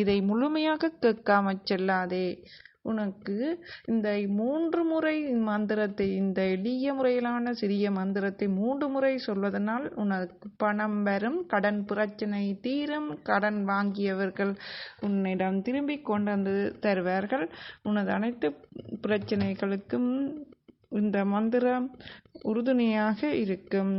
இதை முழுமையாக கேட்காமச் செல்லாதே. உனக்கு இந்த மூன்று முறை மந்திரத்தை இந்த எளிய முறையிலான சிறிய மந்திரத்தை மூன்று முறை சொல்வதனால் உனக்கு பணம் வரும் கடன் பிரச்சனை தீரும் கடன் வாங்கியவர்கள் உன்னிடம் திரும்பி கொண்டு வந்து தருவார்கள். உனது அனைத்து பிரச்சனைகளுக்கும் இந்த மந்திரம் உறுதுணையாக இருக்கும்.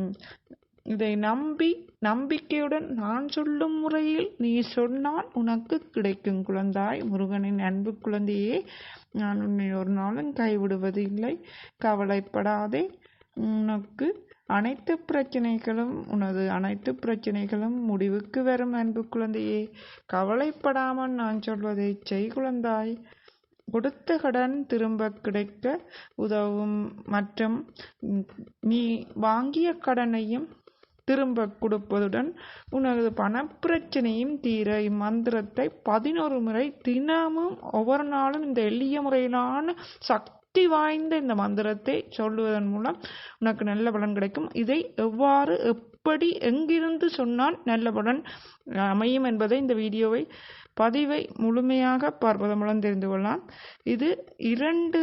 இதை நம்பி நம்பிக்கையுடன் நான் சொல்லும் முறையில் நீ சொன்னால் உனக்கு கிடைக்கும். குழந்தாய் முருகனின் அன்பு குழந்தையே நான் உன்னை ஒரு நாளும் கைவிடுவது இல்லை. கவலைப்படாதே. உனக்கு அனைத்து பிரச்சனைகளும் உனது அனைத்து பிரச்சனைகளும் முடிவுக்கு வரும் அன்பு குழந்தையே. கவலைப்படாமல் நான் சொல்வதை செய் குழந்தாய். கொடுத்த கடன் திரும்ப கிடைக்க உதவும். மற்றும் நீ வாங்கிய கடனையும் திரும்ப கொடுப்பதுடன் உனது பணப்பிரச்சனையும் தீர இம்மந்திரத்தை பதினோரு முறை தினமும் ஒவ்வொரு நாளும் இந்த எளிய முறையிலான சக்தி வாய்ந்த இந்த மந்திரத்தை சொல்லுவதன் மூலம் உனக்கு நல்ல பலன் கிடைக்கும். இதை எவ்வாறு எப்படி எங்கிருந்து சொன்னால் நல்ல பலன் அமையும் என்பதை இந்த வீடியோவை பதிவை முழுமையாக பார்ப்பதன் மூலம் தெரிந்து கொள்ளலாம். இது இரண்டு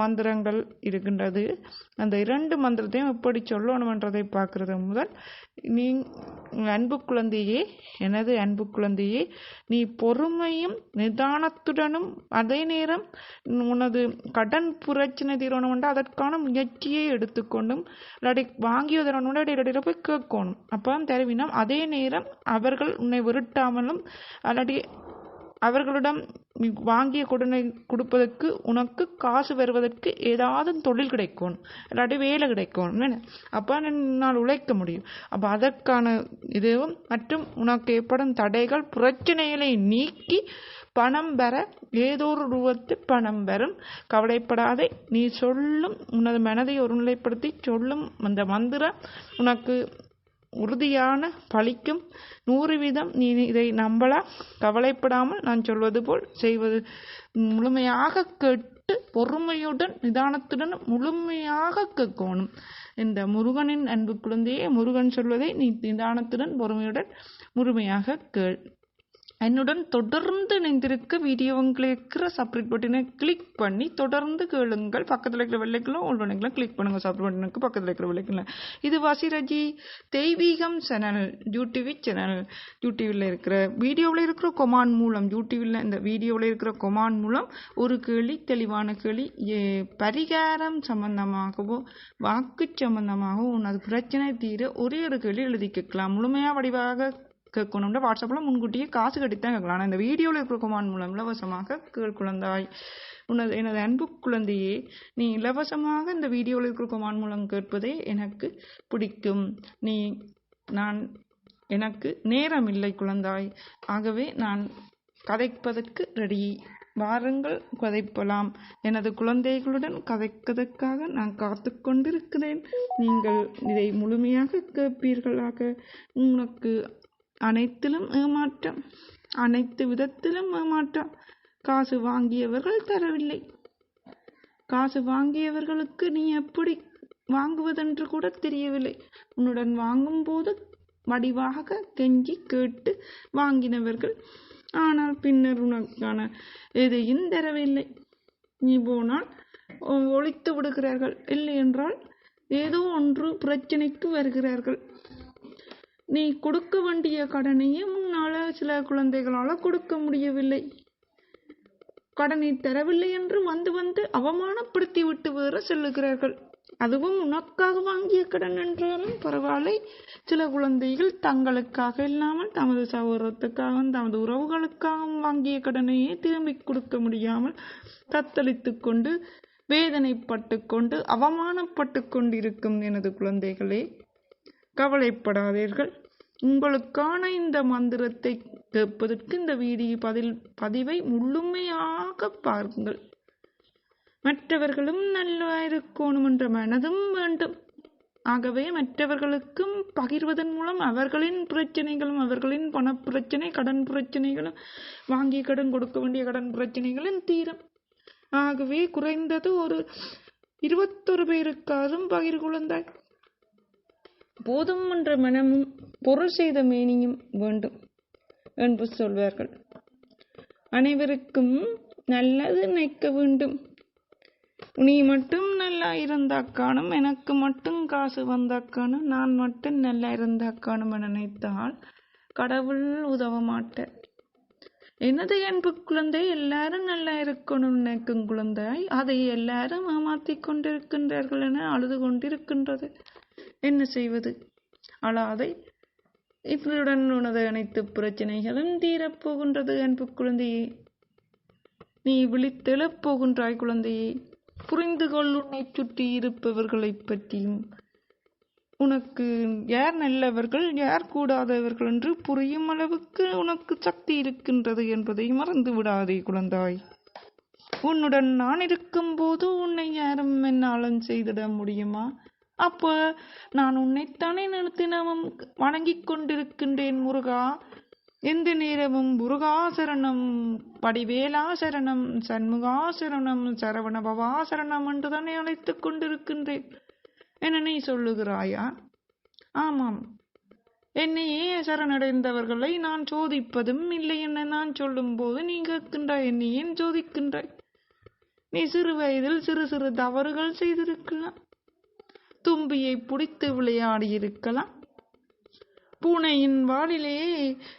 மந்திரங்கள் இருக்கின்றது. அந்த இரண்டு மந்திரத்தையும் எப்படி சொல்லணுமென்றதை பார்க்கறது முதல். நீ அன்பு குழந்தையே எனது அன்பு குழந்தையே நீ பொறுமையும் நிதானத்துடனும் அதே நேரம் உனது கடன் பிரச்சனை தீரணும்னா அதற்கான முயற்சியை எடுத்துக்கொண்டும் இல்லாட்டி வாங்கிய தரணும்னா இடையில போய் கேட்கணும். அப்போ தருவினம் அதே நேரம் அவர்கள் உன்னை விருட்டாமலும் அல்லாடி அவர்களிடம் வாங்கிய கொடுனை கொடுப்பதற்கு உனக்கு காசு வருவதற்கு ஏதாவது தொழில் கிடைக்கும் இல்லாட்டி வேலை கிடைக்கும் என்ன? அப்போ என்னால் உழைக்க முடியும். அப்போ அதற்கான இதுவும் மற்றும் உனக்கு ஏற்படும் தடைகள் பிரச்சனைகளை நீக்கி பணம் பெற ஏதோ ஒரு ரூபத்தில் பணம் வரும் கவலைப்படாதே நீ சொல்லும் உனது மனதை ஒருநிலைப்படுத்தி சொல்லும் அந்த மந்திரம் உனக்கு உறுதியான பழிக்கும் நூறு வீதம் நீ இதை நம்பலாம் கவலைப்படாமல் நான் சொல்வது போல் செய்வது. முழுமையாக கேட்டு பொறுமையுடன் நிதானத்துடன் முழுமையாக கேட்கணும். இந்த முருகனின் அன்பு குழந்தையே முருகன் சொல்வதை நீ நிதானத்துடன் பொறுமையுடன் முழுமையாக கேள். என்னுடன் தொடர்ந்து இணைந்திருக்க வீடியோவில் இருக்கிற சப்ரேட் பட்டனை கிளிக் பண்ணி தொடர்ந்து கேளுங்கள். பக்கத்தில் இருக்கிற வெள்ளைக்கெல்லாம் ஓல் பண்ணிக்கலாம் கிளிக் பண்ணுங்கள் சப்ரேட் பட்டனுக்கு பக்கத்தில் இருக்கிற வெள்ளைக்கெல்லாம் இது வசிரஜி தெய்வீகம் சேனல் யூடிவி சேனல் யூடிவியில் இருக்கிற வீடியோவில் இருக்கிற கொமான் மூலம் யூடியூவில் இந்த வீடியோவில் இருக்கிற கொமான் மூலம் ஒரு கேள்வி தெளிவான கேள்வி பரிகாரம் சம்பந்தமாகவோ வாக்கு சம்பந்தமாகவோ உனது பிரச்சனை தீர ஒரே ஒரு கேள்வி எழுதி கேட்கலாம். முழுமையாக வடிவாக கேட்கணும்னா வாட்ஸ்அப்பில் முன்கூட்டியே காசு கட்டித்தான் கேட்கலாம். ஆனால் இந்த வீடியோவில் இருக்கிற குமான் மூலம் இலவசமாக கேள் குழந்தாய் உனது எனது அன்பு குழந்தையே நீ இலவசமாக இந்த வீடியோவில் இருக்கிற குமான் மூலம் கேட்பதே எனக்கு பிடிக்கும். நீ நான் எனக்கு நேரம் இல்லை குழந்தாய். ஆகவே நான் கதைப்பதற்கு ரெடி வாருங்கள் கதைப்பலாம். எனது குழந்தைகளுடன் கதைக்கதற்காக நான் காத்து கொண்டிருக்கிறேன். நீங்கள் இதை முழுமையாக கேட்பீர்களாக. உனக்கு அனைத்திலும் ஏமாற்றம் அனைத்து விதத்திலும் ஏமாற்றம். காசு வாங்கியவர்கள் தரவில்லை. காசு வாங்கியவர்களுக்கு நீ எப்படி வாங்குவதென்று கூட தெரியவில்லை. உன்னுடன் வாங்கும்போது வடிவாக கெஞ்சி கேட்டு வாங்கினவர்கள். ஆனால் பின்னர் உனக்கான எதையும் தரவில்லை. நீ போனால் ஒழித்து விடுகிறார்கள். இல்லை என்றால் ஏதோ ஒன்று பிரச்சனைக்கு வருகிறார்கள். நீ கொடுக்க வேண்டிய கடனையும் உன்னால் சில குழந்தைகளால் கொடுக்க முடியவில்லை. கடனை தரவில்லை என்று வந்து வந்து அவமானப்படுத்தி விட்டு வேற செல்லுகிறார்கள். அதுவும் உனக்காக வாங்கிய கடன் என்றாலும் பரவாயில்லை. சில குழந்தைகள் தங்களுக்காக இல்லாமல் தமது சகோதரத்துக்காகவும் தமது உறவுகளுக்காகவும் வாங்கிய கடனையே திரும்பி கொடுக்க முடியாமல் தத்தளித்து கொண்டு வேதனைப்பட்டு கொண்டு அவமானப்பட்டு கொண்டிருக்கும் எனது குழந்தைகளே கவலைப்படாதீர்கள். உங்களுக்கான இந்த மந்திரத்தை கேட்பதற்கு இந்த வீடியோ பதில் பதிவை முழுமையாக பாருங்கள். மற்றவர்களும் நல்லா இருக்கணும் என்ற மனதும் வேண்டும். ஆகவே மற்றவர்களுக்கும் பகிர்வதன் மூலம் அவர்களின் பிரச்சனைகளும் அவர்களின் பணப்பிரச்சனை கடன் பிரச்சனைகளும் வாங்கி கடன் கொடுக்க வேண்டிய கடன் பிரச்சனைகளும் தீரும். ஆகவே குறைந்தது ஒரு இருபத்தொரு பேருக்காதும் பகிர் குழந்தாய் போதும் என்ற மனமும் பொருள் செய்த மேனியும் வேண்டும் என்று சொல்வார்கள். அனைவருக்கும் நல்லது நினைக்க வேண்டும். நீ மட்டும் நல்லா இருந்தாக்கானும் எனக்கு மட்டும் காசு வந்தாக்கானும் நான் மட்டும் நல்லா இருந்தாக்கானும் என நினைத்தால் கடவுள் உதவ மாட்டார். எனது அன்பு குழந்தை எல்லாரும் நல்லா இருக்கணும் நினைக்கும் குழந்தை அதை எல்லாரும் ஏமாத்தி கொண்டிருக்கின்றார்கள் என அழுது கொண்டிருக்கின்றது. என்ன செய்வது? அழாதை. இவருடன் உனது அனைத்து பிரச்சனைகளும் தீரப்போகின்றது அன்பு குழந்தையே. நீ விழித்தெழப் போகின்றாய் குழந்தையே. புரிந்து கொள் உன்னை சுற்றி இருப்பவர்களைப் பற்றியும். உனக்கு யார் நல்லவர்கள் யார் கூடாதவர்கள் என்று புரியும் அளவுக்கு உனக்கு சக்தி இருக்கின்றது என்பதை மறந்து விடாதே குழந்தாய். உன்னுடன் நான் இருக்கும்போது உன்னை யாரும் என்னாலும் செய்திட முடியுமா? அப்ப நான் உன்னைத்தானே தினமும் வணங்கிக் கொண்டிருக்கின்றேன் முருகா. எந்த நேரமும் முருகாசரணம் படிவேலாசரணம் சண்முகாசரணம் சரவணபவாசரணம் என்று தானே அழைத்துக் கொண்டிருக்கின்றேன். என நீ சொல்லுகிறாயா? ஆமாம். என்னையே சரணடைந்தவர்களை நான் சோதிப்பதும் இல்லை என நான் சொல்லும்போது நீ கேட்கின்றாய் என்னை ஏன் சோதிக்கின்றாய்? நீ சிறு வயதில் சிறு சிறு தவறுகள் செய்திருக்கலாம். தும்பியை பிடித்து விளையாடியிருக்கலாம். பூனையின் வாலிலே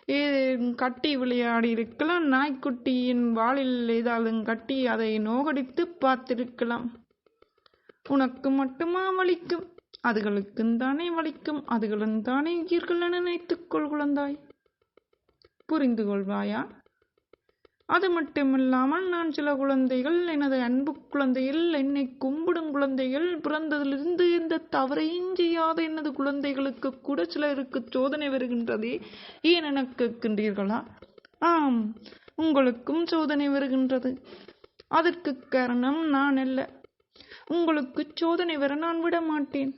ஏ கட்டி விளையாடி இருக்கலாம் நாய்க்குட்டியின் வாலில் ஏதாவது கட்டி அதை நோகடித்து பார்த்திருக்கலாம். உனக்கு மட்டுமா வலிக்கும்? அதுகளுக்கும் தானே வலிக்கும்? அதுகளும் தானே உயிர்கள் என நினைத்துக்கொள் குழந்தாய். புரிந்து கொள்வாயா அது மட்டுமில்லாமல் நான் சில குழந்தைகள் எனது அன்பு குழந்தைகள் என்னை கும்பிடும் குழந்தைகள் பிறந்ததிலிருந்து எந்த தவறையும் செய்யாத எனது குழந்தைகளுக்கு கூட சிலருக்கு சோதனை வருகின்றதே ஏன் என கேட்கின்றீர்களா? ஆம் உங்களுக்கும் சோதனை வருகின்றது. அதற்கு காரணம் நான் அல்ல. உங்களுக்கு சோதனை வர நான் விட மாட்டேன்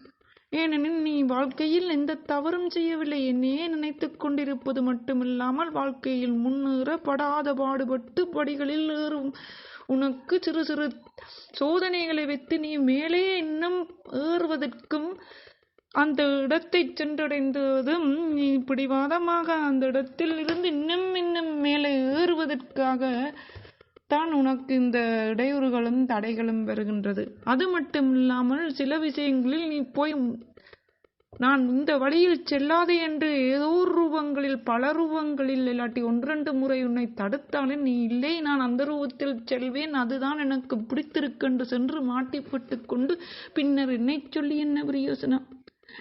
ஏனெனில் நீ வாழ்க்கையில் எந்த தவறும் செய்யவில்லை என்னையே நினைத்துக் கொண்டிருப்பது மட்டுமில்லாமல் வாழ்க்கையில் முன்னேற படாத பாடுபட்டு படிகளில் ஏறும் உனக்கு சிறு சிறு சோதனைகளை வைத்து நீ மேலே இன்னும் ஏறுவதற்கும் அந்த இடத்தை சென்றடைந்ததும் நீ பிடிவாதமாக அந்த இடத்தில் இருந்து இன்னும் இன்னும் மேலே ஏறுவதற்காக தான் உனக்கு இந்த இடையூறுகளும் தடைகளும் வருகின்றது. அது மட்டும் இல்லாமல் சில விஷயங்களில் நீ போய் நான் இந்த வழியில் செல்லாதே என்று ஏதோ ஒரு ரூபங்களில் பல ரூபங்களில் இல்லாட்டி ஒன்றெண்டு முறை உன்னை தடுத்தாலே நீ இல்லை நான் அந்த ரூபத்தில் செல்வேன் அதுதான் எனக்கு பிடித்திருக்கென்று சென்று மாட்டிப்பட்டு கொண்டு பின்னர் என்னை சொல்லி என்ன பிரயோசனம்?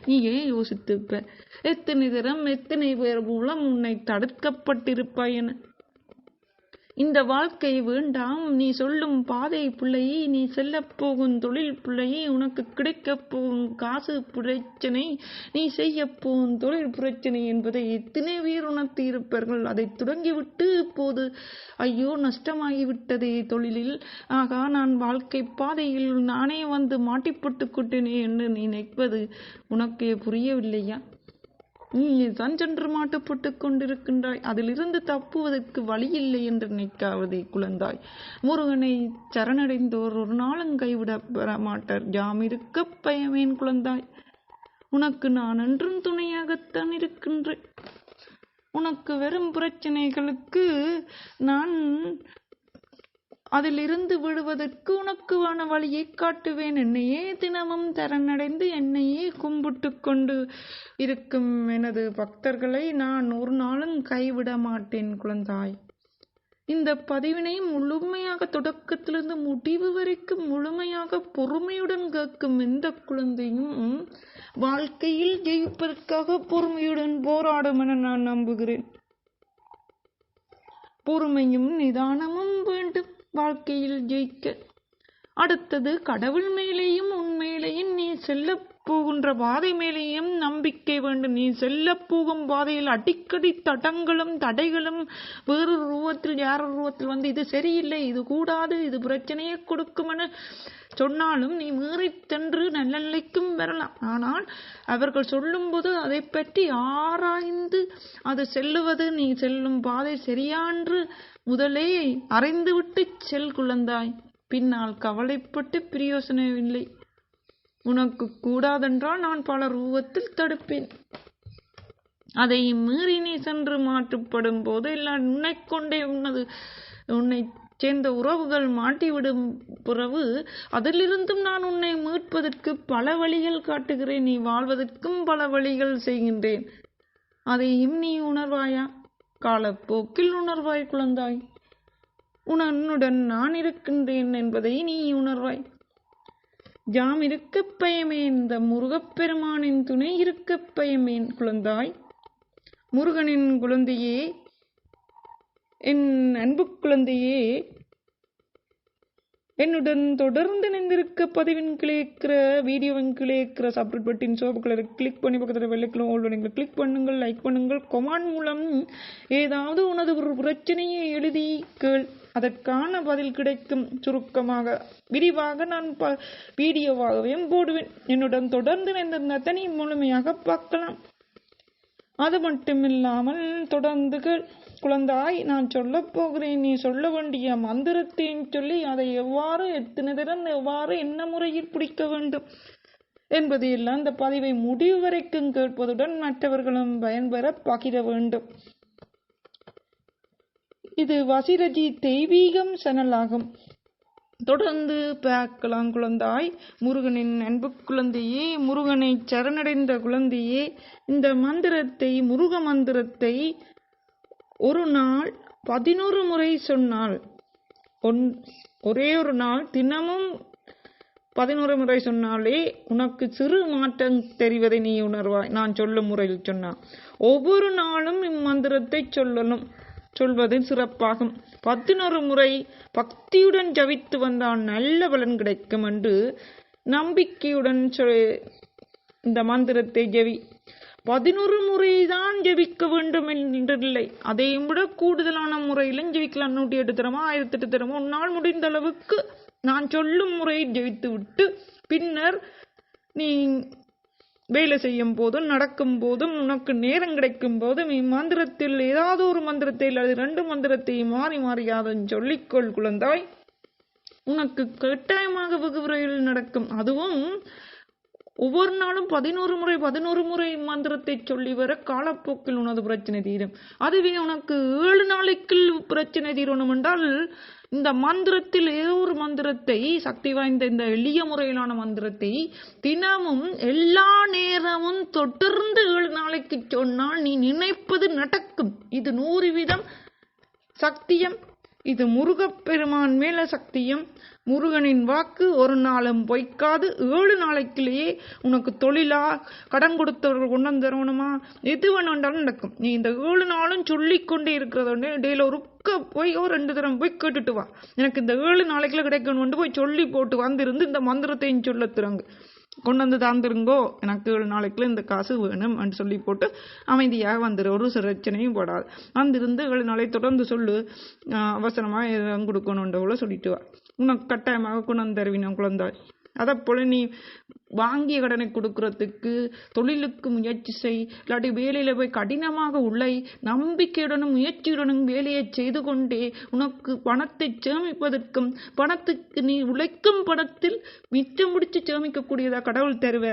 நீ ஏன் யோசித்துப்ப எத்தனை தரம் எத்தனை பேர் மூலம் உன்னை தடுக்கப்பட்டிருப்பாய் என. இந்த வாழ்க்கை வேண்டாம் நீ சொல்லும் பாதை பிள்ளையே நீ செல்லப் போகும் தொழில் பிள்ளையே உனக்கு கிடைக்கப் போகும் காசு பிரச்சனை நீ செய்ய போகும் தொழில் பிரச்சனை என்பதை எத்தனை பேர் உணர்த்தி இருப்பார்கள்? அதை தொடங்கிவிட்டு இப்போது ஐயோ நஷ்டமாகிவிட்டதே தொழிலில். ஆகா நான் வாழ்க்கை பாதையில் நானே வந்து மாட்டிப்பட்டு கொட்டேனே என்று நினைப்பது உனக்கு புரியவில்லையா? நீ சஞ்சன்று சென்று கொண்டிருக்கின்றாய். அதிலிருந்து தப்புவதற்கு வழியில்லை என்று நினைக்காவதே குழந்தாய். முருகனை சரணடைந்தோர் ஒரு நாளும் கைவிட பெற மாட்டார். யாம் இருக்க பயமேன் குழந்தாய். உனக்கு நான் என்றும் துணையாகத்தான் இருக்கின்றேன். உனக்கு வெறும் பிரச்சனைகளுக்கு நான் அதிலிருந்து விடுவதற்கு உனக்குவான வழியை காட்டுவேன். என்னையே தினமும் தரணடைந்து என்னையே கும்பிட்டு கொண்டு இருக்கும் எனது பக்தர்களை நான் ஒரு நாளும் கைவிட மாட்டேன் குழந்தாய். இந்த பதிவினை முழுமையாக தொடக்கத்திலிருந்து முடிவு வரைக்கும் முழுமையாக பொறுமையுடன் கேட்கும் எந்த குழந்தையும் வாழ்க்கையில் ஜெயிப்பதற்காக பொறுமையுடன் போராடும் என நான் நம்புகிறேன். பொறுமையும் நிதானமும் வேண்டும். வாழ்க்கையில் ஜெயிக்க. அடுத்தது கடவுள் மேலேயும் உன் மேலேயும் நீ செல்ல போகின்ற பாதை மேலேயும் நம்பிக்கை வேண்டும். நீ செல்ல போகும் பாதையில் அடிக்கடி தடங்களும் தடைகளும் வேறு ரூபத்தில் யார் ரூபத்தில் வந்து இது சரியில்லை இது கூடாது இது பிரச்சனையை கொடுக்கும் என சொன்னாலும் நீ மீறி சென்று நல்ல நிலைக்கும் வரலாம். ஆனால் அவர்கள் சொல்லும்போது அதை பற்றி ஆராய்ந்து அது செல்லுவது நீ செல்லும் பாதை சரியான்று முதலே அறிந்துவிட்டு செல் குழந்தாய். பின்னால் கவலைப்பட்டு பிரயோசனமில்லை உனக்கு கூடாதென்றால் நான் பல ரூபத்தில் தடுப்பேன். அதை மீறி நீ சென்று மாற்றுப்படும் போது எல்லாம் உன்னை கொண்டே உன்னது உன்னை சேர்ந்த உறவுகள் மாட்டிவிடும் பிறகு அதிலிருந்தும் நான் உன்னை மீட்பதற்கு பல வழிகள் காட்டுகிறேன். நீ வாழ்வதற்கும் பல வழிகள் செய்கின்றேன். அதையும் நீ உணர்வாயா? காலப்போக்கில் உணர்வாய் குழந்தாய். உன்னுடன் நான் இருக்கின்றேன் என்பதை நீ உணர்வாய். ஜாம் இருக்கப் பயமேன் இந்த முருகப்பெருமானின் துணை இருக்கப் பயமேன் குழந்தாய். முருகனின் குழந்தையே என் அன்பு குழந்தையே என்னுடன் தொடர்ந்து நினைந்திருக்க பதிவின் கிளிக்கிற வீடியோவின் கிளிக்கிற சப்ரேட் பட்டின் சோப்பு கலரை கிளிக் பண்ணி பக்கத்தில் வெள்ளைக்கிழமை ஓல் பண்ணுங்கள் கிளிக் பண்ணுங்கள் லைக் பண்ணுங்கள். கொமான் மூலம் ஏதாவது உனது ஒரு பிரச்சனையை எழுதி கேள். அதற்கான பதில் கிடைக்கும். சுருக்கமாக விரிவாக நான் ப வீடியோவாகவே போடுவேன். என்னுடன் தொடர்ந்து நினைந்திருந்த தனி முழுமையாக பார்க்கலாம். அது மட்டுமில்லாமல் தொடர்ந்து கேள். குழந்தாய் நான் சொல்லப் போகிறேன் நீ சொல்ல வேண்டிய மந்திரத்தையும் சொல்லி அதை எவ்வாறு எத்தனை திறன் எவ்வாறு என்ன முறையில் பிடிக்க வேண்டும் என்பதையெல்லாம் இந்த பதிவை முடிவு வரைக்கும் கேட்பதுடன் மற்றவர்களும் பயன்பெற பகிர வேண்டும். இது வசிரஜி தெய்வீகம் சேனலாகும். தொடர்ந்து பார்க்கலாம் குழந்தாய். முருகனின் அன்பு குழந்தையே முருகனை சரணடைந்த குழந்தையே இந்த மந்திரத்தை முருக மந்திரத்தை ஒரு நாள் பதினோரு முறை சொன்னால் ஒன் ஒரே ஒரு நாள் தினமும் பதினோரு முறை சொன்னாலே உனக்கு சிறு மாற்றம் தெரிவதை நீ உணர்வாய். நான் சொல்லும் முறையில் சொன்னான். ஒவ்வொரு நாளும் இம்மந்திரத்தை சொல்லணும் சொல்வது சிறப்பாகும். பதினொரு முறை பக்தியுடன் ஜபித்து வந்தால் நல்ல பலன் கிடைக்கும் என்று நம்பிக்கையுடன் சொல் இந்த மந்திரத்தை ஜெவி பதினொரு முறைதான் ஜெபிக்க வேண்டும் என்றில்லை அதையும் விட கூடுதலான முறையிலும் ஜெபிக்கலாம். நூற்றி எட்டு தரமோ ஆயிரத்தி எட்டு தரமோ உன்னால் முடிந்த அளவுக்கு நான் சொல்லும் முறையை ஜெயித்து விட்டு பின்னர் நீ வேலை செய்யும் போதும் நடக்கும் போதும் உனக்கு நேரம் கிடைக்கும் போதும் இம்மந்திரத்தில் ஏதாவது ஒரு மந்திரத்தை அல்லது ரெண்டு மந்திரத்தை மாறி மாறியாதன் சொல்லிக்கொள் குழந்தாய். உனக்கு கட்டாயமாக வெகு விரைவில் நடக்கும். அதுவும் ஒவ்வொரு நாளும் பதினோரு முறை பதினோரு முறை மந்திரத்தை சொல்லி வர காலப்போக்கில் உனது பிரச்சனை தீரும். அதுவே உனக்கு ஏழு நாளைக்குள் பிரச்சனை தீரணும் என்றால் இந்த மந்திரத்தில் ஏதோ ஒரு மந்திரத்தை சக்தி வாய்ந்த இந்த எளிய முறையிலான மந்திரத்தை தினமும் எல்லா நேரமும் தொடர்ந்து ஏழு நாளைக்கு சொன்னால் நீ நினைப்பது நடக்கும். இது நூறு வீதம் சக்தியம். இது முருகப்பெருமான் மேல சக்தியம். முருகனின் வாக்கு ஒரு நாளும் பொய்க்காது. ஏழு நாளைக்குள்ளேயே உனக்கு தொழிலா கடன் கொடுத்தவர்கள் கொண்டு வந்து தரணுமா? எது வேணும்னாலும் நடக்கும். நீ இந்த ஏழு நாளும் சொல்லிக்கொண்டே இருக்கிறத உடனே ஒரு ஒருக்க போய் ஒரு ரெண்டு தரம் போய் கேட்டுட்டு வா. எனக்கு இந்த ஏழு நாளைக்குள்ள கிடைக்கணும்னு போய் சொல்லி போட்டு வந்திருந்து இந்த மந்திரத்தையும் சொல்ல திறங்கு. கொண்டு வந்து தந்துருங்கோ. எனக்கு ஏழு நாளைக்குள்ள இந்த காசு வேணும் அப்படின்னு சொல்லி போட்டு அமைதியாக வந்துடு ஒரு பிரச்சனையும் போடாது. வந்திருந்து ஏழு நாளை தொடர்ந்து சொல்லு. அவசரமாக கொடுக்கணுன்றவளோ சொல்லிட்டு வா. உனக்கு கட்டாயமாக குணம் தருவின குழந்தாய். அதை போல நீ வாங்கிய கடனை கொடுக்கறதுக்கு தொழிலுக்கு முயற்சி செய். இல்லாட்டி வேலையில போய் கடினமாக உள்ளை. நம்பிக்கையுடனும் முயற்சியுடனும் வேலையை செய்து கொண்டே உனக்கு பணத்தை சேமிப்பதற்கும் பணத்துக்கு நீ உழைக்கும் பணத்தில் மிச்சம் முடிச்சு சேமிக்கக்கூடியதா கடவுள் தருவ.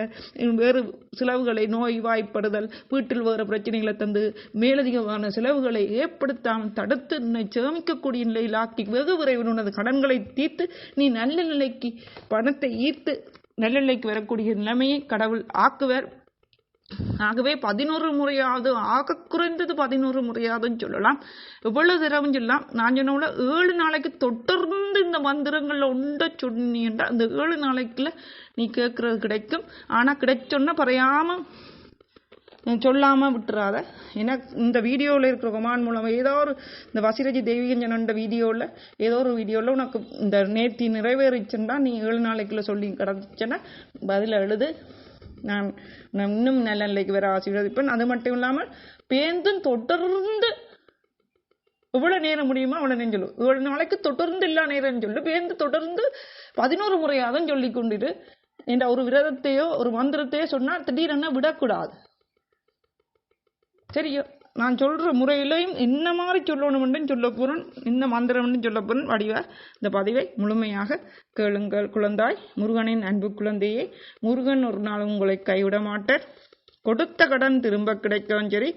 வேறு செலவுகளை நோய் வாய்ப்படுதல் வீட்டில் வேறு பிரச்சனைகளை தந்து மேலதிகமான செலவுகளை ஏற்படுத்தாமல் தடுத்து உன்னை சேமிக்கக்கூடிய நிலையில் ஆக்கி வெகு விரைவில் உனது கடன்களை தீர்த்து நீ நல்ல நிலைக்கு பணத்தை ஈர்த்து நெல்நிலைக்கு வரக்கூடிய நிலைமையை கடவுள் ஆக்குவர். ஆகவே பதினோரு முறையாவது ஆக குறைந்தது பதினோரு முறையாவதுன்னு சொல்லலாம். எவ்வளவு தடவை சொல்லலாம். நான் சொன்ன ஏழு நாளைக்கு தொடர்ந்து இந்த மந்திரங்கள்ல உண்ட சொன்னீங்கன்னா அந்த ஏழு நாளைக்குள்ள நீ கேட்கறது கிடைக்கும். ஆனா கிடைச்சோன்னா பறையாம சொல்லாமல் விட்டுறாத. ஏன்னா இந்த வீடியோவில் இருக்கிற கொமான் மூலம் ஏதோ ஒரு இந்த வசிரஜி தெய்வீகன் வீடியோவில் ஏதோ ஒரு வீடியோவில் உனக்கு இந்த நேர்த்தி நிறைவேறிச்சுன்னா நீ ஏழு நாளைக்குள்ளே சொல்லி கிடச்சுன்னா பதில் எழுது. நான் நான் இன்னும் நல்ல நிலைக்கு வர ஆசீர்வதிப்பேன். அது மட்டும் இல்லாமல் பேந்தும் தொடர்ந்து எவ்வளோ நேரம் முடியுமோ அவ்வளோ நேரம் சொல்லு. இவ்வளோ நாளைக்கு தொடர்ந்து எல்லா நேரம் சொல்லு. பேந்து தொடர்ந்து பதினோரு முறையாக தான் சொல்லி கொண்டுட்டு என்ற ஒரு விரதத்தையோ ஒரு மந்திரத்தையோ சொன்னால் திடீரென விடக்கூடாது. சரி நான் சொல்கிற முறையிலையும் என்ன மாதிரி சொல்லணும்னு சொல்ல போகிறேன் இந்த மந்திரம்னு சொல்ல போகிறேன் வடிவார் இந்த பதிவை முழுமையாக கேளுங்கள். குழந்தாய் முருகனின் அன்பு குழந்தையே முருகன் ஒரு நாள் உங்களை கைவிட மாட்டார் கொடுத்த கடன் திரும்ப கிடைக்கவும் சரி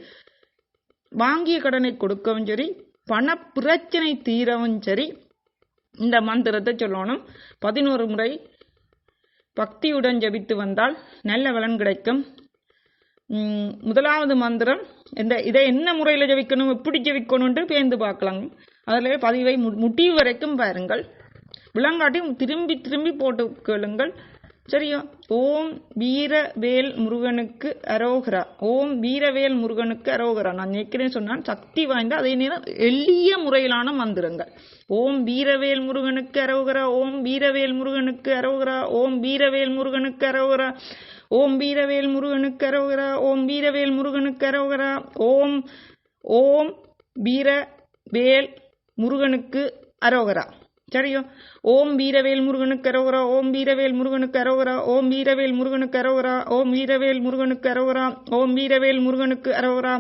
வாங்கிய கடனை கொடுக்கவும் சரி பண பிரச்சனை தீரவும் சரி இந்த மந்திரத்தை சொல்லணும். பதினோரு முறை பக்தியுடன் ஜபித்து வந்தால் நல்ல பலன் கிடைக்கும். முதலாவது மந்திரம் இந்த இதை என்ன முறையில் ஜபிக்கணும் எப்படி ஜபிக்கணும்னு பேர்ந்து பார்க்கலாம். அதில் பதிவை மு- முடிவு வரைக்கும் பாருங்கள். விளங்காட்டி திரும்பி திரும்பி போட்டு கேளுங்கள். சரியா? ஓம் வீரவேல் முருகனுக்கு அரோகரா. ஓம் வீரவேல் முருகனுக்கு அரோகரா. நான் நினைக்கிறேன் சொன்னான் சக்தி வாய்ந்த அதே நேரம் எளிய முறையிலான மந்திரங்கள். ஓம் வீரவேல் முருகனுக்கு அரோகரா. ஓம் வீரவேல் முருகனுக்கு அரோகரா. ஓம் வீரவேல் முருகனுக்கு அரோகரா. ஓம் வீரவேல் முருகனுக்கு அரோகரா. ஓம் வீரவேல் முருகனுக்கு அரோகரா. ஓம் ஓம் வீரவேல் முருகனுக்கு அரோகரா. சரியோ? ஓம் வீரவேல் முருகனுக்கு அரோகரா ஓம் வீரவேல் முருகனுக்கு அரோகரா ஓம் வீரவேல் முருகனுக்கு அரோகரா ஓம் வீரவேல் முருகனுக்கு அரோகரா ஓம் வீரவேல் முருகனுக்கு அரோகரா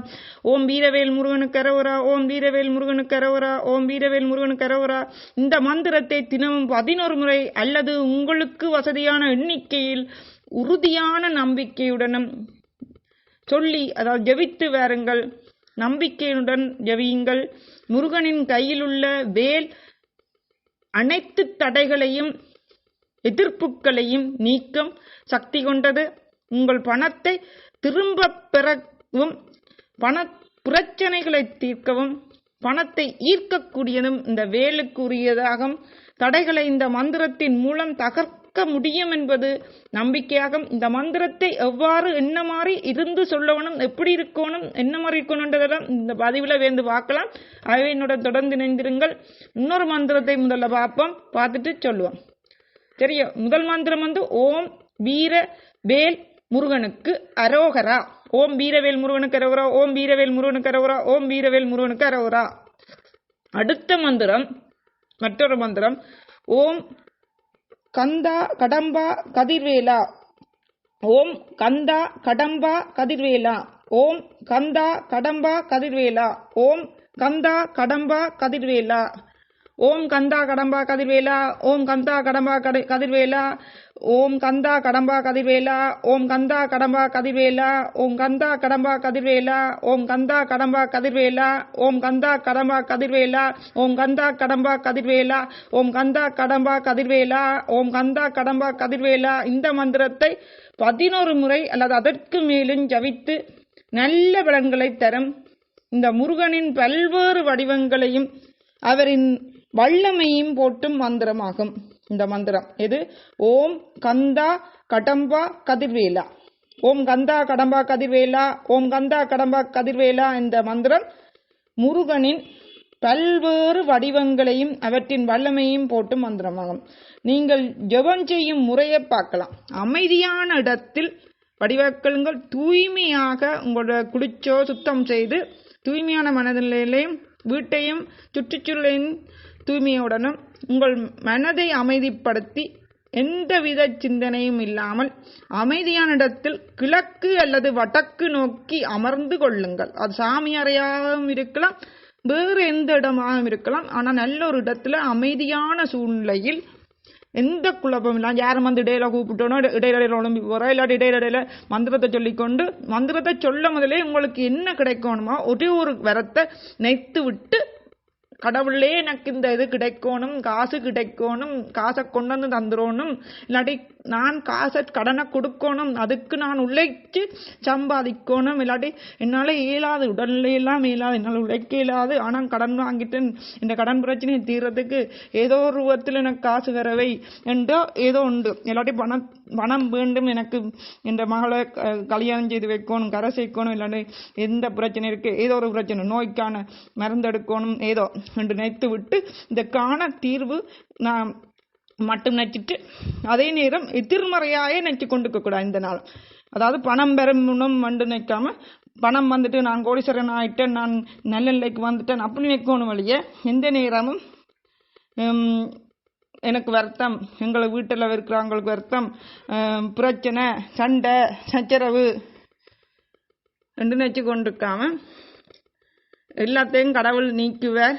ஓம் வீரவேல் முருகனுக்கு அரோகரா ஓம் வீரவேல் முருகனுக்கு அரோகரா ஓம் வீரவேல் முருகனுக்கு அரோகரா. இந்த மந்திரத்தை தினமும் பதினோரு முறை அல்லது உங்களுக்கு வசதியான எண்ணிக்கையில் உறுதியான நம்பிக்கையுடனும் சொல்லி அதாவது ஜெபித்து வாருங்கள். நம்பிக்கையுடன் ஜெபியுங்கள். முருகனின் கையிலுள்ள வேல் அனைத்து தடைகளையும் எதிர்ப்புகளையும் நீக்கும் சக்தி கொண்டது. உங்கள் பணத்தை திரும்ப பெறவும் பண பிரச்சனைகளை தீர்க்கவும் பணத்தை ஈர்க்கக்கூடியதும் இந்த வேலுக்குரியதாகும். தடைகளை இந்த மந்திரத்தின் மூலம் தகர்க்க முடியும் என்பது நம்பிக்கையாகும். இந்த மந்திரத்தை எவ்வாறு என்ன மாதிரி இருந்து சொல்லணும் எப்படி இருக்கணும் என்ன மாதிரி இருக்கணும்ன்றதெல்லாம் இந்த பதிவில் வேந்து பார்க்கலாம். ஆகவே என்னோட தொடர்ந்து இணைந்திருங்கள். இன்னொரு மந்திரத்தை முதல்ல பார்ப்போம். பார்த்துட்டு சொல்லுவோம். சரியா? முதல் மந்திரம் வந்து ஓம் வீர வேல் முருகனுக்கு அரோகரா. ஓம் வீரவேல் முருகனுக்கு அரோகரா ஓம் வீரவேல் முருகனுக்கு அரோகரா ஓம் வீரவேல் முருகனுக்கு அரோகரா. அடுத்த மந்திரம் மற்றொரு மந்திரம் ஓம் கந்தா கடம்பா கதிர்வேலா. ஓம் கந்தா கடம்பா கதிர்வேலா. ஓம் கந்தா கடம்பா கதிர்வேலா. ஓம் கந்தா கடம்பா கதிர்வேலா. ஓம் கந்தா கடம்பா கதிர்வேலா. ஓம் கந்தா கடம்பா கதிர்வேலா. ஓம் கந்தா கடம்பா கதிர்வேலா ஓம் கந்தா கடம்பா கதிர்வேலா ஓம் கந்தா கடம்பா கதிர்வேலா ஓம் கந்தா கடம்பா கதிர்வேலா ஓம் கந்தா கடம்பா கதிர்வேலா ஓம் கந்தா கடம்பா கதிர்வேலா ஓம் கந்தா கடம்பா கதிர்வேலா ஓம் கந்தா கடம்பா கதிர்வேலா இந்த மந்திரத்தை பதினோரு முறை அல்லது அதற்கு மேலும் ஜபித்து நல்ல பலன்களை தரும் இந்த முருகனின் பல்வேறு வடிவங்களையும் அவரின் வல்லமையும் போட்டும் மந்திரமாகும். இந்த மந்திரம். எது? ஓம் கந்தா கடம்பா கதிர்வேலா. ஓம் கந்தா கடம்பா கதிர்வேலா ஓம் கந்தா கடம்பா கதிர்வேலா இந்த மந்திரம் முருகனின் பல்வேறு வடிவங்களையும் அவற்றின் வல்லமையும் போட்டு மந்திரமாகும். நீங்கள் ஜெபம் செய்யும் முறையை பார்க்கலாம். அமைதியான இடத்தில் வடிவக்களுங்கள் தூய்மையாக உங்களோட குளிச்சோ சுத்தம் செய்து தூய்மையான மனதிலையும் வீட்டையும் சுற்றுச்சூழலையும் தூய்மையுடனும் உங்கள் மனதை அமைதிப்படுத்தி எந்தவித சிந்தனையும் இல்லாமல் அமைதியான இடத்தில் கிழக்கு அல்லது வடக்கு நோக்கி அமர்ந்து கொள்ளுங்கள். அது சாமி அறையாகவும் இருக்கலாம் வேறு எந்த இடமாகவும் இருக்கலாம். ஆனால் நல்ல ஒரு இடத்துல அமைதியான சூழ்நிலையில் எந்த குழப்பம் இல்லை யாரும் வந்து இடையில கூப்பிட்டோனோ இட- இடையில இடையில உழம்பி போகிறோம் இல்லாட்டி இடையில இடையில மந்திரத்தை சொல்லிக்கொண்டு மந்திரத்தை சொல்ல முதலே உங்களுக்கு என்ன கிடைக்கணுமோ ஒரே ஒரு வரத்தை நெய்த்து விட்டு கடவுளே எனக்கு இந்த இது கிடைக்கணும் காசு கிடைக்கணும் காசை கொண்டு வந்து தந்துடணும் இல்லாட்டி நான் காசை கடனை கொடுக்கணும் அதுக்கு நான் உழைச்சு சம்பாதிக்கணும். இல்லாட்டி என்னால் இயலாது உடல்நிலை எல்லாம் இயலாது என்னால் உழைக்க இயலாது. ஆனால் கடன் வாங்கிட்டு இந்த கடன் பிரச்சனையை தீர்றதுக்கு ஏதோ ஒரு ரூபத்தில் எனக்கு காசு வரவை என்றோ ஏதோ உண்டு. இல்லாட்டி பணம் பணம் வேண்டும் எனக்கு இந்த மகளை க- கல்யாணம் செய்து வைக்கணும் கரை சேர்க்கணும். இல்லாட்டி எந்த பிரச்சனை இருக்குது ஏதோ ஒரு பிரச்சனை நோய்க்கான மருந்து எடுக்கணும் ஏதோ. என்று நினைத்து விட்டு இதற்கான தீர்வு நான் மட்டும் நினைச்சிட்டு அதே நேரம் எதிர்மறையாயே நினைச்சு கொண்டு கூடாது இந்த நாள். அதாவது பணம் பெறணும் வந்து நினைக்காம பணம் வந்துட்டு நான் கோடீஸ்வரன் ஆகிட்டேன் நான் நல்ல நிலைக்கு வந்துட்டேன் அப்படி நிற்கணும் வழியே எந்த நேரமும் எனக்கு வருத்தம் எங்களை வீட்டில் இருக்கிறவங்களுக்கு வருத்தம் பிரச்சனை சண்டை சச்சரவு என்று நினச்சி கொண்டிருக்காம எல்லாத்தையும் கடவுள் நீக்குவார்.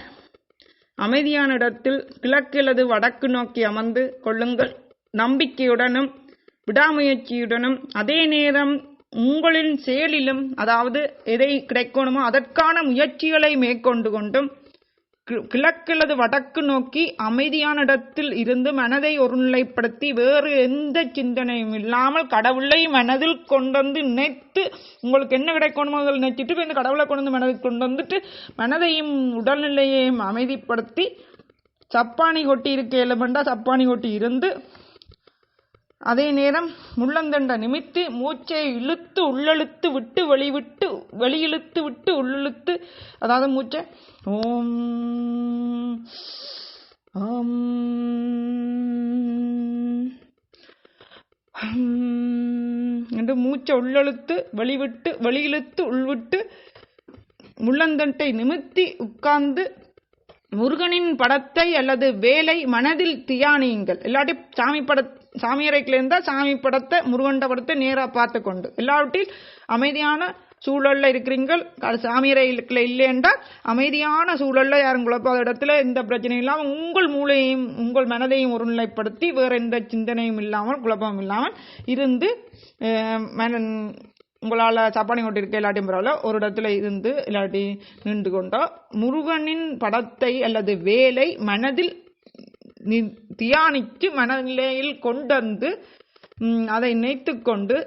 அமைதியான இடத்தில் கிழக்கிலது வடக்கு நோக்கி அமர்ந்து கொள்ளுங்கள். நம்பிக்கையுடனும் விடாமுயற்சியுடனும் அதே நேரம் உங்களின் செயலிலும் அதாவது எதை கிடைக்கணுமோ அதற்கான முயற்சிகளை மேற்கொண்டு கொண்டும் கிழக்கிலது வடக்கு நோக்கி அமைதியான இடத்தில் இருந்து மனதை ஒருநிலைப்படுத்தி வேறு எந்த சிந்தனையும் இல்லாமல் கடவுளை மனதில் கொண்டு வந்து நினைத்து உங்களுக்கு என்ன கிடைக்கணுமோ அதில் நினைச்சிட்டு போய் இந்த கடவுளை கொண்டு வந்து மனதில் கொண்டு வந்துட்டு மனதையும் உடல்நிலையையும் அமைதிப்படுத்தி சப்பானி கொட்டி இருக்க எலுமெண்டா சப்பானி கொட்டி இருந்து அதே நேரம் முள்ளந்தண்ட நிமித்தி மூச்சை இழுத்து உள்ளிழுத்து விட்டு வெளிவிட்டு வெளியிழுத்து விட்டு உள்ளிழுத்து அதாவது மூச்சை ஓம் ஆம் என்று மூச்சை உள்ளழுத்து வெளிவிட்டு வெளியிழுத்து உள்விட்டு முள்ளந்தண்டை நிமித்தி உட்கார்ந்து முருகனின் படத்தை அல்லது வேலை மனதில் தியானியுங்கள். இல்லாட்டி சாமி படத்தை சாமி இருந்தால் சாமி படத்தை முருகண்ட படத்தை நேராக பார்த்து கொண்டு எல்லாவற்றில் அமைதியான சூழல்ல இருக்கிறீங்கள் அது சாமி இல்லையென்றால் அமைதியான சூழல்ல யாரும் குழப்பாத இடத்துல எந்த பிரச்சனையும் இல்லாமல் உங்கள் மூளையையும் உங்கள் மனதையும் ஒருநிலைப்படுத்தி வேற எந்த சிந்தனையும் இல்லாமல் குழப்பமும் இல்லாமல் இருந்து மன உங்களால் சப்பானி கொண்டு இருக்க இல்லாட்டியும் பரவாயில்ல. ஒரு இடத்துல இருந்து இல்லாட்டி நின்று கொண்டோ முருகனின் படத்தை அல்லது வேலை மனதில் தியானித்து மனநிலையில் கொண்டு வந்து அதை நினைத்து கொண்டு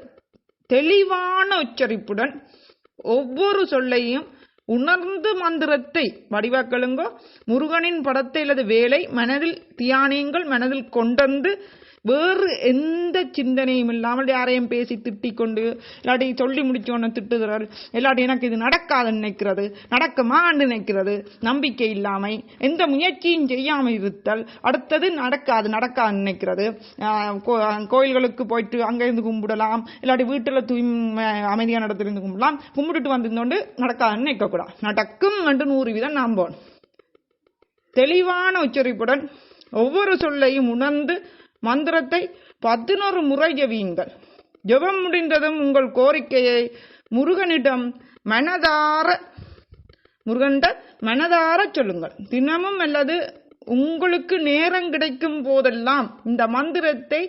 தெளிவான உச்சரிப்புடன் ஒவ்வொரு சொல்லையும் உணர்ந்து மந்திரத்தை வடிவாக்களுங்கோ முருகனின் படத்தை அல்லது வேலை மனதில் தியானியுங்கள் மனதில் கொண்டு வேறு எந்த சிந்தனையும் இல்லாமல் யாரையும் பேசி திட்டிக் கொண்டு இல்லாட்டி சொல்லி முடிச்சோன்னு திட்டுகிறார். இல்லாட்டி எனக்கு இது நடக்காது நினைக்கிறது நடக்குமான்னு நினைக்கிறது. நம்பிக்கை இல்லாமை எந்த முயற்சியும் செய்யாமல் இருத்தல் அடுத்தது நடக்காது நடக்காது நினைக்கிறது. கோ- கோயில்களுக்கு போயிட்டு அங்கே இருந்து கும்பிடலாம் இல்லாட்டி வீட்டில் தூய்மை அமைதியான இடத்துல இருந்து கும்பிடலாம். கும்பிட்டுட்டு வந்திருந்தோண்டு நடக்காதுன்னு நினைக்கக்கூடாது. நடக்கும் என்று நூறு வீதம் நம்போம் தெளிவான உச்சரிப்புடன் ஒவ்வொரு சொல்லையும் உணர்ந்து மந்திரத்தை பதினொரு முறை ஜெவியுங்கள் ஜெபம் முடிந்ததும் உங்கள் கோரிக்கையை முருகனிடம் மனதார முருகன்ட மனதார சொல்லுங்கள். தினமும் அல்லது உங்களுக்கு நேரம் கிடைக்கும் போதெல்லாம் இந்த மந்திரத்தை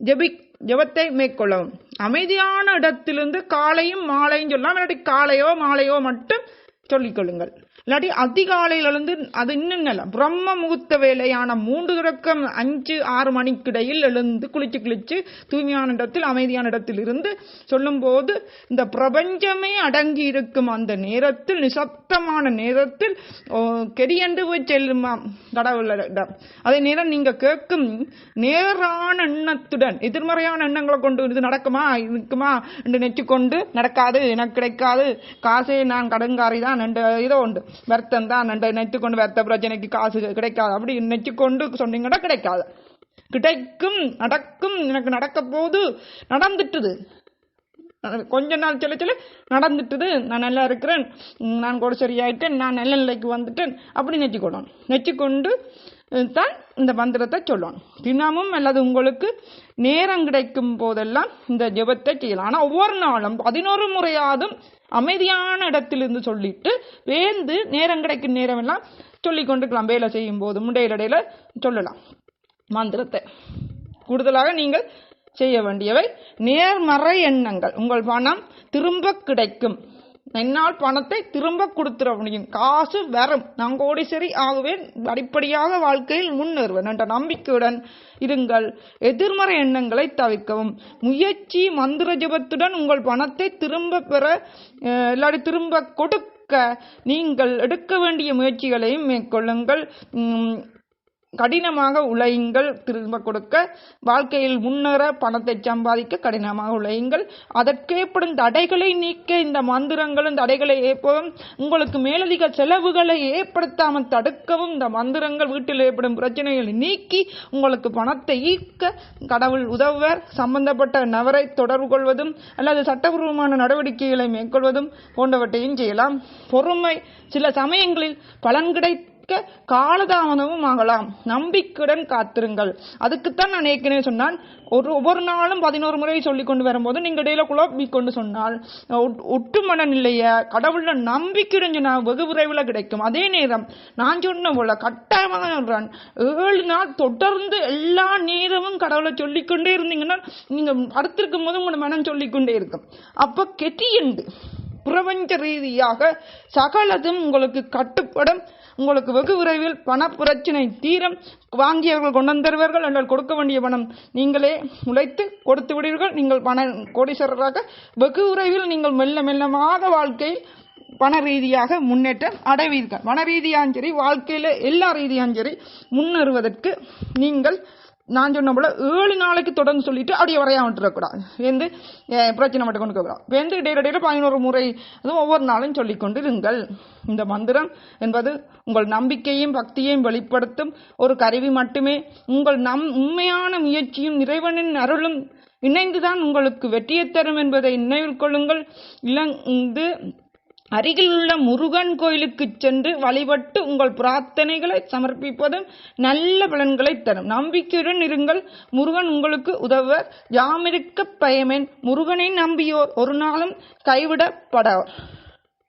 ஜெபி ஜெபத்தை மேற்கொள்ளவும். அமைதியான இடத்திலிருந்து காலையும் மாலையும் சொல்லலாம் இல்லாட்டி காலையோ மாலையோ மட்டும் சொல்லிக்கொள்ளுங்கள் இல்லாட்டி அதிகாலையிலிருந்து அது இன்னும் நல்ல பிரம்ம முகூர்த்த வேலையான மூன்று தொடக்கம் அஞ்சு ஆறு மணிக்கிடையில் எழுந்து குளிச்சு குளிச்சு தூய்மையான இடத்தில் அமைதியான இடத்தில் இருந்து சொல்லும்போது இந்த பிரபஞ்சமே அடங்கி இருக்கும் அந்த நேரத்தில் நிசப்தமான நேரத்தில் ஓ, கெரியண்டு போய் செல்லுமா கடவுளிடம் அதே நேரம் நீங்க கேட்கும் நேரான எண்ணத்துடன் எதிர்மறையான எண்ணங்களை கொண்டு இது நடக்குமா இருக்குமா என்று நெச்சுக்கொண்டு நடக்காது எனக்கு கிடைக்காது காசே நான் கடன்காரி தான் என்ற இதோ உண்டு. வருத்தம் தான் என்ற நெச்சுக்கொண்டு வருத்த பிரச்சனைக்கு காசு கிடைக்காது. அப்படி நெச்சுக்கொண்டு சொன்னீங்கன்னா கிடைக்காது. கிடைக்கும் நடக்கும் எனக்கு நடக்க போது நடந்துட்டுது. கொஞ்ச நாள் சொல்ல சொல்ல நடந்துட்டுது. நான் நல்லா இருக்கிறேன். நான் கூட சரியாயிட்டேன். நான் நல்ல நிலைக்கு வந்துட்டேன். அப்படி நெச்சிக்கொள்ளணும் நெச்சிக்கொண்டு தான் இந்த மந்திரத்தை சொல்லணும். தினமும் அல்லது உங்களுக்கு நேரம் கிடைக்கும் போதெல்லாம் இந்த ஜெபத்தை செய்யலாம். ஆனால் ஒவ்வொரு நாளும் பதினோரு முறையாதும் அமைதியான இடத்திலிருந்து சொல்லிட்டு வேந்து நேரம் கிடைக்கும் நேரம் எல்லாம் சொல்லி கொண்டுக்கலாம் வேலை செய்யும் போது முடையிலடையில சொல்லலாம். மந்திரத்தை. கூடுதலாக நீங்கள் செய்ய வேண்டியவை நேர்மறை எண்ணங்கள். உங்கள் பணம் திரும்ப கிடைக்கும். என்னால் பணத்தை திரும்ப கொடுத்துட முடியும் காசு வரும். நான் சரி ஆகுவேன். படிப்படியாக வாழ்க்கையில் முன்னேறுவேன் என்ற நம்பிக்கையுடன் இருங்கள். எதிர்மறை எண்ணங்களை தவிர்க்கவும். முயற்சி மந்திர ஜபத்துடன் உங்கள் பணத்தை திரும்ப பெற இல்லாட்டி திரும்ப கொடுக்க நீங்கள் எடுக்க வேண்டிய முயற்சிகளையும் மேற்கொள்ளுங்கள். கடினமாக உழையுங்கள் திரும்ப கொடுக்க. வாழ்க்கையில் முன்னேற பணத்தை சம்பாதிக்க கடினமாக உழையுங்கள். அதற்கு ஏற்படும் தடைகளை நீக்க இந்த மந்திரங்களும் தடைகளை ஏற்பவும் உங்களுக்கு மேலதிக செலவுகளை ஏற்படுத்தாமல் தடுக்கவும் இந்த மந்திரங்கள் வீட்டில் ஏற்படும் பிரச்சனைகளை நீக்கி உங்களுக்கு பணத்தை ஈர்க்க கடவுள் உதவுவர். சம்பந்தப்பட்ட நபரை தொடர்பு கொள்வதும் அல்லது சட்டபூர்வமான நடவடிக்கைகளை மேற்கொள்வதும் போன்றவற்றையும் செய்யலாம். பொறுமை சில சமயங்களில் பலன் கிடைத்த கிடைக்க காலதாமதமும் ஆகலாம். நம்பிக்கையுடன் காத்திருங்கள். அதுக்குத்தான் நான் ஏற்கனவே சொன்னான். ஒரு ஒவ்வொரு நாளும் பதினோரு முறை சொல்லி கொண்டு வரும்போது நீங்க இடையில குழப்பி கொண்டு சொன்னால் ஒட்- ஒட்டுமன நிலைய கடவுள நம்பிக்கையுடன் சொன்னா வெகு விரைவில் கிடைக்கும். அதே நேரம் நான் சொன்ன போல கட்டாயமாக சொல்றேன். ஏழு நாள் தொடர்ந்து எல்லா நேரமும் கடவுளை சொல்லிக்கொண்டே இருந்தீங்கன்னா நீங்க அடுத்திருக்கும் போது உங்களோட மனம் சொல்லிக்கொண்டே இருக்கும். அப்ப என்று பிரபஞ்ச ரீதியாக சகலதும் உங்களுக்கு கட்டுப்படும். உங்களுக்கு வெகு விரைவில் பண தீரம் வாங்கியவர்கள் கொண்டு வந்தருவார்கள் என்றால் கொடுக்க வேண்டிய பணம் நீங்களே உழைத்து கொடுத்து விடுவீர்கள். நீங்கள் பண கோடீஸ்வரராக வெகு விரைவில் நீங்கள் மெல்ல மெல்லமாக வாழ்க்கை பண ரீதியாக முன்னேற்றம் அடைவீர்கள். பண ரீதியாகவும் சரி எல்லா ரீதியாகவும் சரி முன்னேறுவதற்கு நீங்கள் நான் சொன்ன போல ஏழு நாளைக்கு தொடர்ந்து சொல்லிட்டு அப்படியே வரையா விட்டுறக்கூடாது வந்து பிரச்சனை மட்டும் கொண்டு கூடாது வந்து இடையில இடையில பதினோரு முறை அதுவும் ஒவ்வொரு நாளும் சொல்லிக் கொண்டு இருங்கள் இந்த மந்திரம் என்பது உங்கள் நம்பிக்கையும் பக்தியையும் வெளிப்படுத்தும் ஒரு கருவி மட்டுமே. உங்கள் நம் உண்மையான முயற்சியும் இறைவனின் அருளும் இணைந்துதான் உங்களுக்கு வெற்றியை தரும் என்பதை நினைவில் கொள்ளுங்கள். இழந்து அருகில் உள்ள முருகன் கோயிலுக்கு சென்று வழிபட்டு உங்கள் பிரார்த்தனைகளை சமர்ப்பிப்பதும் நல்ல பலன்களை தரும். நம்பிக்கையுடன் இருங்கள். முருகன் உங்களுக்கு உதவுவர். யாமிருக்க பயமேன். முருகனை நம்பியோர். ஒரு நாளும் கைவிடப்படார்.